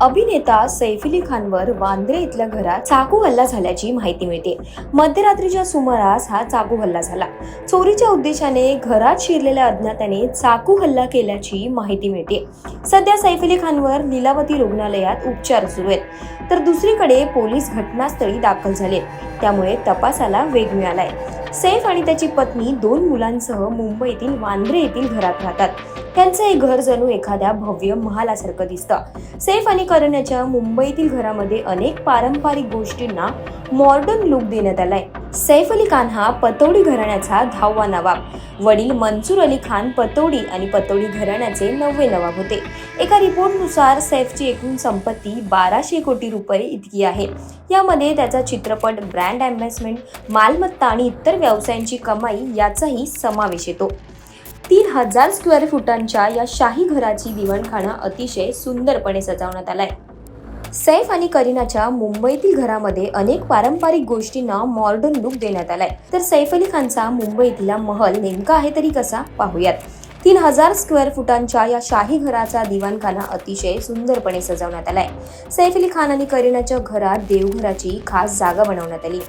अभिनेता सैफ अली खानवर वांद्रे इथल्या घरात चाकू हल्ला झाल्याची माहिती मिळते. मध्यरात्रीच्या सुमारास हा चाकू हल्ला झाला. चोरीच्या उद्देशाने घरात शिरलेल्या अज्ञाताने चाकू हल्ला केल्याची माहिती मिळते. सध्या सैफ अली खानवर लीलावती रुग्णालयात उपचार सुरू आहेत. तर दुसरीकडे पोलीस घटनास्थळी दाखल झाले त्यामुळे तपासाला वेग मिळालाय सैफ आणि त्याची पत्नी दोन मुलांसह मुंबईतील वांद्रे येथील घरात राहतात. त्यांचं हे घर जणू एखाद्या भव्य महालासारखं दिसतं. सैफ आणि करण्याच्या मुंबईतील घरामध्ये अनेक पारंपरिक गोष्टींना मॉडर्न लुक देण्यात आलाय. सैफ अली खान हा पतौडी घराण्याचा दहावा नवाब. वडील मंसूर अली खान पतौडी आणि पतौडी घराण्याचे नववे नवाब होते. एका रिपोर्टनुसार सैफची एकूण संपत्ती बाराशे कोटी रुपये इतकी आहे. यामध्ये त्याचा चित्रपट ब्रँड ॲम्बेसमेंट मालमत्ता आणि इतर व्यवसायांची कमाई याचाही समावेश येतो. तीन हजार स्क्वेअर फुटांच्या या शाही घराची दिवाणखाना अतिशय सुंदरपणे सजवण्यात आलाय. सैफ आणि करीनाच्या मुंबईतील घरामध्ये अनेक पारंपरिक गोष्टींना मॉडर्न लुक देण्यात आलाय. तर सैफ अली खानचा मुंबईतला महल नेमका आहे तरी कसा? पाहूयात. तीन हजार स्क्वेअर फुटांच्या या शाही घराचा दिवाणखाना अतिशय सुंदरपणे सजवण्यात आलाय. सैफ अली खान आणि करीनाच्या घरात देवघराची खास जागा बनवण्यात आली.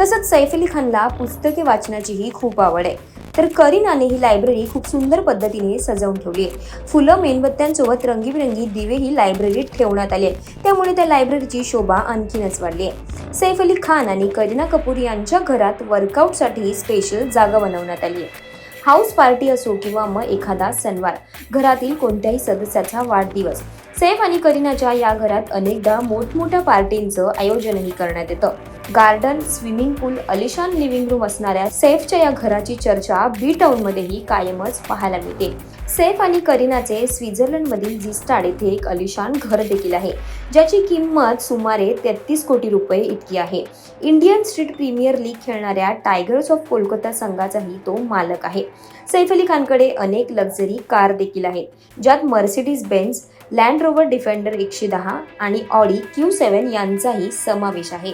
तसंच सैफ अली खानला पुस्तके वाचनाचीही खूप आवड आहे. तर करीनाने ही लायब्ररी खूप सुंदर पद्धतीने सजवून ठेवली आहे. फुलं मेणबत्त्यांसोबत रंगीबिरंगी दिवे ही लायब्ररीत ठेवण्यात आले त्यामुळे त्या लायब्ररीची शोभा आणखीनच वाढली आहे. सैफ अली खान आणि करीना कपूर यांच्या घरात वर्कआउटसाठी स्पेशल जागा बनवण्यात आली आहे. हाऊस पार्टी असो किंवा मग एखादा सणवार घरातील कोणत्याही सदस्याचा वाढदिवस. सैफ आणि करीनाच्या या घरात अनेकदा मोठमोठ्या पार्टींचं आयोजनही करण्यात येतं. गार्डन स्विमिंग पूल अलिशान लिव्हिंग रूम असणाऱ्या सैफच्या या घराची चर्चा बी टाऊनमध्येही कायमच पाहायला मिळते. सैफ आणि करीनाचे स्वित्झर्लंडमधील जिस्टाड येथे एक अलिशान घर देखील आहे ज्याची किंमत सुमारे तेहतीस कोटी रुपये इतकी आहे. इंडियन स्ट्रीट प्रीमियर लीग खेळणाऱ्या टायगर्स ऑफ कोलकाता संघाचाही तो मालक आहे. सैफ अली खानकडे अनेक लक्झरी कार देखील आहेत ज्यात Mercedes Benz Land Rover Defender एकशे दहा आणि ऑडी क्यू सेवन यांचाही समावेश आहे.